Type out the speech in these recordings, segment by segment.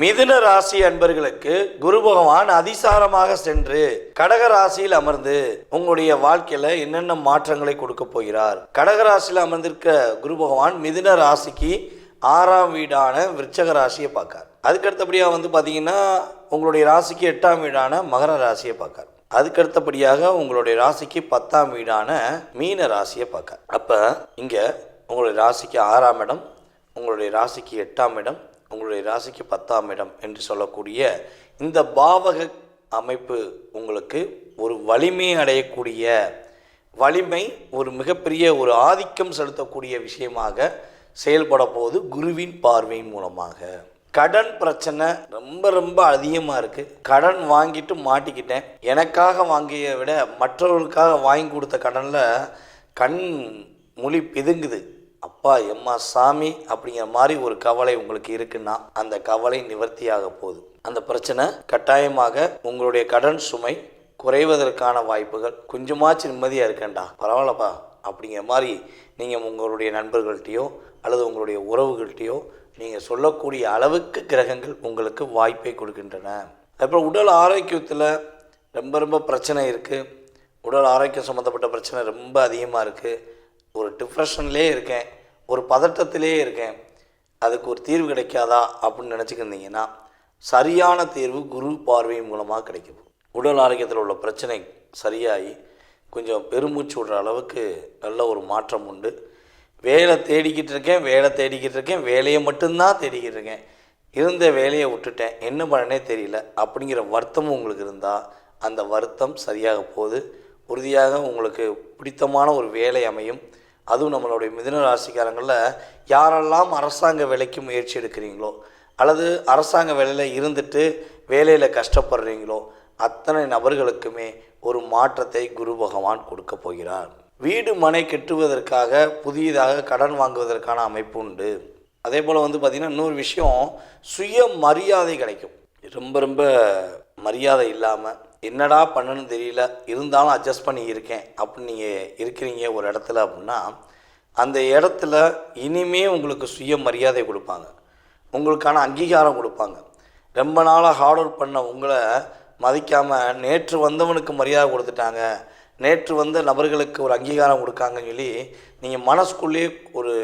மிதுன ராசி அன்பர்களுக்கு குரு பகவான் அதிசாரமாக சென்று கடக ராசியில் அமர்ந்து உங்களுடைய வாழ்க்கையில என்னென்ன மாற்றங்களை கொடுக்க போகிறார்? கடக ராசியில் அமர்ந்திருக்க குரு பகவான் மிதுன ராசிக்கு ஆறாம் வீடான விருச்சக ராசியை பார்க்கார். அதுக்கு அடுத்தபடியாக வந்து பார்த்தீங்கன்னா உங்களுடைய ராசிக்கு எட்டாம் வீடான மகர ராசியை பார்க்கார். அதுக்கு அடுத்தபடியாக உங்களுடைய ராசிக்கு பத்தாம் வீடான மீன ராசியை பார்க்கார். அப்போ இங்கே உங்களுடைய ராசிக்கு ஆறாம் இடம் உங்களுடைய ராசிக்கு எட்டாம் இடம் உங்களுடைய ராசிக்கு பத்தாம் இடம் என்று சொல்லக்கூடிய இந்த பாவக அமைப்பு உங்களுக்கு ஒரு வலிமை அடையக்கூடிய வலிமை ஒரு மிகப்பெரிய ஒரு ஆதிக்கம் செலுத்தக்கூடிய விஷயமாக செயல்பட போகுது குருவின் பார்வையின் மூலமாக. கடன் பிரச்சனை ரொம்ப ரொம்ப அதிகமாக இருக்குது கடன் வாங்கிட்டு மாட்டிக்கிட்டேன். எனக்காக வாங்கிய விட மற்றவர்களுக்காக வாங்கி கொடுத்த கடனில் கண் மொழி பிதுங்குது. அப்பா எம்மா சாமி அப்படிங்கிற மாதிரி ஒரு கவலை உங்களுக்கு இருக்குன்னா அந்த கவலை நிவர்த்தியாக போகுது. அந்த பிரச்சனை கட்டாயமாக உங்களுடைய கடன் சுமை குறைவதற்கான வாய்ப்புகள் கொஞ்சமாச்சும் நிம்மதியாக இருக்கேன்டா. பரவாயில்லப்பா அப்படிங்கிற மாதிரி நீங்கள் உங்களுடைய நண்பர்கள்ட்டையோ அல்லது உங்களுடைய உறவுகள்கிட்டையோ நீங்கள் சொல்லக்கூடிய அளவுக்கு கிரகங்கள் உங்களுக்கு வாய்ப்பை கொடுக்கின்றன. அப்புறம் உடல் ஆரோக்கியத்தில் ரொம்ப ரொம்ப பிரச்சனை இருக்குது உடல் ஆரோக்கியம் சம்மந்தப்பட்ட பிரச்சனை ரொம்ப அதிகமாக இருக்குது ஒரு டிப்ரெஷன்லேயே இருக்கேன் ஒரு பதட்டத்திலே இருக்கேன் அதுக்கு ஒரு தீர்வு கிடைக்காதா அப்படின்னு நினச்சிக்கிருந்தீங்கன்னா சரியான தீர்வு குரு பார்வை மூலமாக கிடைக்கும். உடல் ஆரோக்கியத்தில் உள்ள பிரச்சனை சரியாகி கொஞ்சம் பெருமூச்சு விடுற அளவுக்கு நல்ல ஒரு மாற்றம் உண்டு. வேலை தேடிக்கிட்டு இருக்கேன் வேலை தேடிக்கிட்டு இருக்கேன் வேலையை மட்டும்தான் தேடிக்கிட்டு இருக்கேன். இருந்த வேலையை விட்டுட்டேன் என்ன பண்ணனே தெரியல. அப்படிங்கிற வருத்தமும் உங்களுக்கு இருந்தால் அந்த வருத்தம் சரியாக போகுது. உறுதியாக உங்களுக்கு பிடித்தமான ஒரு வேலை அமையும். அதுவும் நம்மளுடைய மிதன ராசிக்காரங்களில் யாரெல்லாம் அரசாங்க வேலைக்கு முயற்சி எடுக்கிறீங்களோ அல்லது அரசாங்க வேலையில் இருந்துட்டு வேலையில் கஷ்டப்படுறீங்களோ அத்தனை நபர்களுக்குமே ஒரு மாற்றத்தை குரு பகவான் கொடுக்க போகிறார். வீடு மனை கெட்டுவதற்காக புதியதாக கடன் வாங்குவதற்கான அமைப்பு உண்டு. அதே போல் வந்து பார்த்திங்கன்னா இன்னொரு விஷயம் சுய மரியாதை கிடைக்கும். ரொம்ப ரொம்ப மரியாதை இல்லாமல் என்னடா பண்ணணும்னு தெரியல இருந்தாலும் அட்ஜஸ்ட் பண்ணி இருக்கேன் அப்படின்னு நீங்கள் இருக்கிறீங்க ஒரு இடத்துல அப்படின்னா அந்த இடத்துல இனிமே உங்களுக்கு சுய மரியாதை கொடுப்பாங்க. உங்களுக்கான அங்கீகாரம் கொடுப்பாங்க. ரொம்ப நாளாக ஹார்ட் ஒர்க் பண்ண உங்களை மதிக்காமல் நேற்று வந்தவனுக்கு மரியாதை கொடுத்துட்டாங்க. நேற்று வந்த நபர்களுக்கு ஒரு அங்கீகாரம் கொடுக்காங்கன்னு சொல்லி நீங்கள் மனசுக்குள்ளேயே ஒரு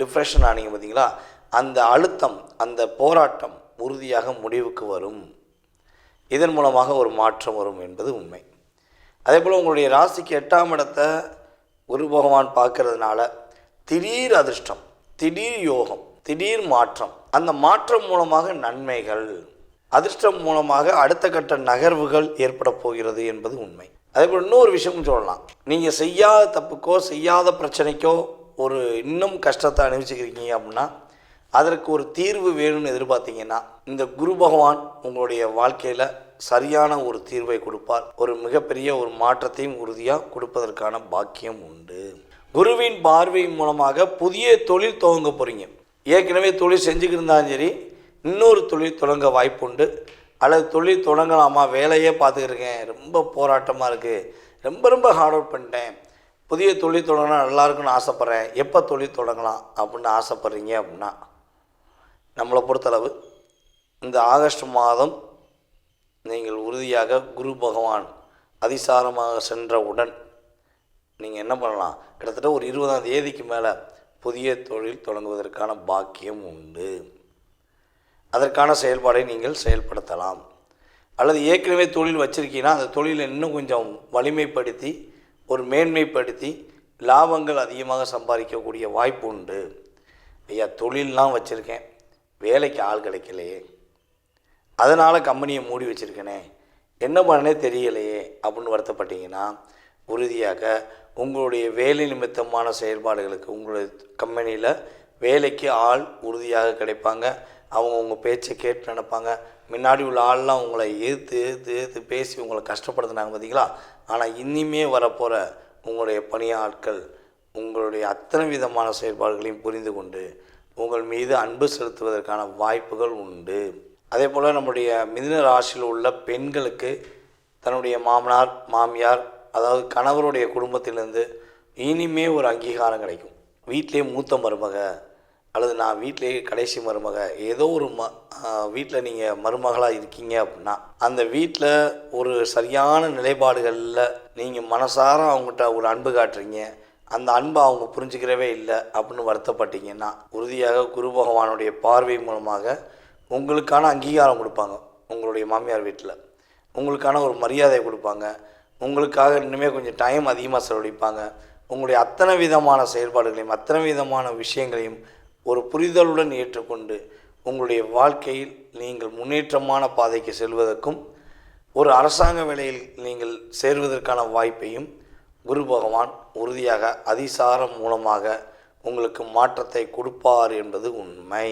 டிப்ரெஷன் ஆனீங்க பார்த்தீங்களா அந்த அழுத்தம் அந்த போராட்டம் உறுதியாக முடிவுக்கு வரும். இதன் மூலமாக ஒரு மாற்றம் வரும் என்பது உண்மை. அதே போல் உங்களுடைய ராசிக்கு எட்டாம் இடத்தை குரு பகவான் பார்க்கறதுனால திடீர் அதிர்ஷ்டம் திடீர் யோகம் திடீர் மாற்றம் அந்த மாற்றம் மூலமாக நன்மைகள் அதிர்ஷ்டம் மூலமாக அடுத்த கட்ட நகர்வுகள் ஏற்பட போகிறது என்பது உண்மை. அதே போல் இன்னொரு விஷயம் சொல்லலாம். நீங்கள் செய்யாத தப்புக்கோ செய்யாத பிரச்சனைக்கோ ஒரு இன்னும் கஷ்டத்தை அனுபவிச்சுக்கிறீங்க அப்படின்னா அதற்கு ஒரு தீர்வு வேணும்னு எதிர்பார்த்தீங்கன்னா இந்த குரு பகவான் உங்களுடைய வாழ்க்கையில் சரியான ஒரு தீர்வை கொடுப்பார். ஒரு மிகப்பெரிய ஒரு மாற்றத்தையும் உறுதியாக கொடுப்பதற்கான பாக்கியம் உண்டு. குருவின் பார்வையின் மூலமாக புதிய தொழில் துவங்க போகிறீங்க ஏற்கனவே தொழில் செஞ்சுக்கிட்டு இருந்தாலும் சரி இன்னொரு தொழில் தொடங்க வாய்ப்புண்டு. அல்லது தொழில் தொடங்கலாமா? வேலையே பார்த்துக்கிருக்கேன் ரொம்ப போராட்டமாக இருக்குது ரொம்ப ரொம்ப ஹார்ட் ஒர்க் பண்ணிட்டேன். புதிய தொழில் தொடங்கினா நல்லா இருக்குன்னு ஆசைப்பட்றேன். எப்போ தொழில் தொடங்கலாம் அப்படின்னு ஆசைப்பட்றீங்க அப்படின்னா நம்மளை பொறுத்தளவு இந்த ஆகஸ்ட் மாதம் நீங்கள் உறுதியாக குரு பகவான் அதிசாரமாக சென்றவுடன் நீங்கள் என்ன பண்ணலாம்? கிட்டத்தட்ட ஒரு இருபதாம் தேதிக்கு மேலே புதிய தொழில் தொடங்குவதற்கான பாக்கியம் உண்டு. அதற்கான செயல்பாடை நீங்கள் செயல்படுத்தலாம். அல்லது ஏற்கனவே தொழில் வச்சுருக்கீங்கன்னா அந்த தொழிலை இன்னும் கொஞ்சம் வலிமைப்படுத்தி ஒரு மேன்மைப்படுத்தி லாபங்கள் அதிகமாக சம்பாதிக்கக்கூடிய வாய்ப்பு உண்டு. ஐயா தொழிலெலாம் வச்சுருக்கேன். வேலைக்கு ஆள் கிடைக்கலையே. அதனால் கம்பெனியை மூடி வச்சுருக்கேனே. என்ன பண்ணனே தெரியலையே அப்படின்னு வருத்தப்பட்டீங்கன்னா உறுதியாக உங்களுடைய வேலை நிமித்தமான செயல்பாடுகளுக்கு உங்களுடைய கம்பெனியில் வேலைக்கு ஆள் உறுதியாக கிடைப்பாங்க. அவங்க உங்கள் பேச்சை கேட்டு நினைப்பாங்க. முன்னாடி உள்ள ஆள்லாம் உங்களை எதிர்த்து எதிர்த்து எதிர்த்து பேசி உங்களை கஷ்டப்படுத்துனாங்க பார்த்தீங்களா ஆனால் இனிமே வரப்போகிற உங்களுடைய பணியாட்கள் உங்களுடைய அத்தனை விதமான செயல்பாடுகளையும் புரிந்து கொண்டு உங்கள் மீது அன்பு செலுத்துவதற்கான வாய்ப்புகள் உண்டு. அதே போல் நம்முடைய மிதுன ராசியில் உள்ள பெண்களுக்கு தன்னுடைய மாமனார் மாமியார் அதாவது கணவருடைய குடும்பத்திலேருந்து இனிமே ஒரு அங்கீகாரம் கிடைக்கும். வீட்டிலே மூத்த மருமக அல்லது நான் வீட்டிலேயே கடைசி மருமக ஏதோ ஒரு ம வீட்டில் நீங்கள் மருமகளாக இருக்கீங்க அப்படின்னா அந்த வீட்டில் ஒரு சரியான நிலைப்பாடுகளில் நீங்கள் மனசார அவங்ககிட்ட ஒரு அன்பு காட்டுறீங்க. அந்த அன்பை அவங்க புரிஞ்சுக்கிறவே இல்லை அப்படின்னு வருத்தப்பட்டீங்கன்னா உறுதியாக குரு பகவானுடைய பார்வை மூலமாக உங்களுக்கான அங்கீகாரம் கொடுப்பாங்க உங்களுடைய மாமியார் வீட்டில். உங்களுக்கான ஒரு மரியாதை கொடுப்பாங்க உங்களுக்காக இன்னுமே கொஞ்சம் டைம் அதிகமாக செலவழிப்பாங்க. உங்களுடைய அத்தனை விதமான செயல்பாடுகளையும் அத்தனை விதமான விஷயங்களையும் ஒரு புரிதலுடன் ஏற்றுக்கொண்டு உங்களுடைய வாழ்க்கையில் நீங்கள் முன்னேற்றமான பாதைக்கு செல்வதற்கும் ஒரு அரசாங்க வேலையில் நீங்கள் சேர்வதற்கான வாய்ப்பையும் குரு பகவான் உறுதியாக அதிசாரம் மூலமாக உங்களுக்கு மாற்றத்தை கொடுப்பார் என்பது உண்மை.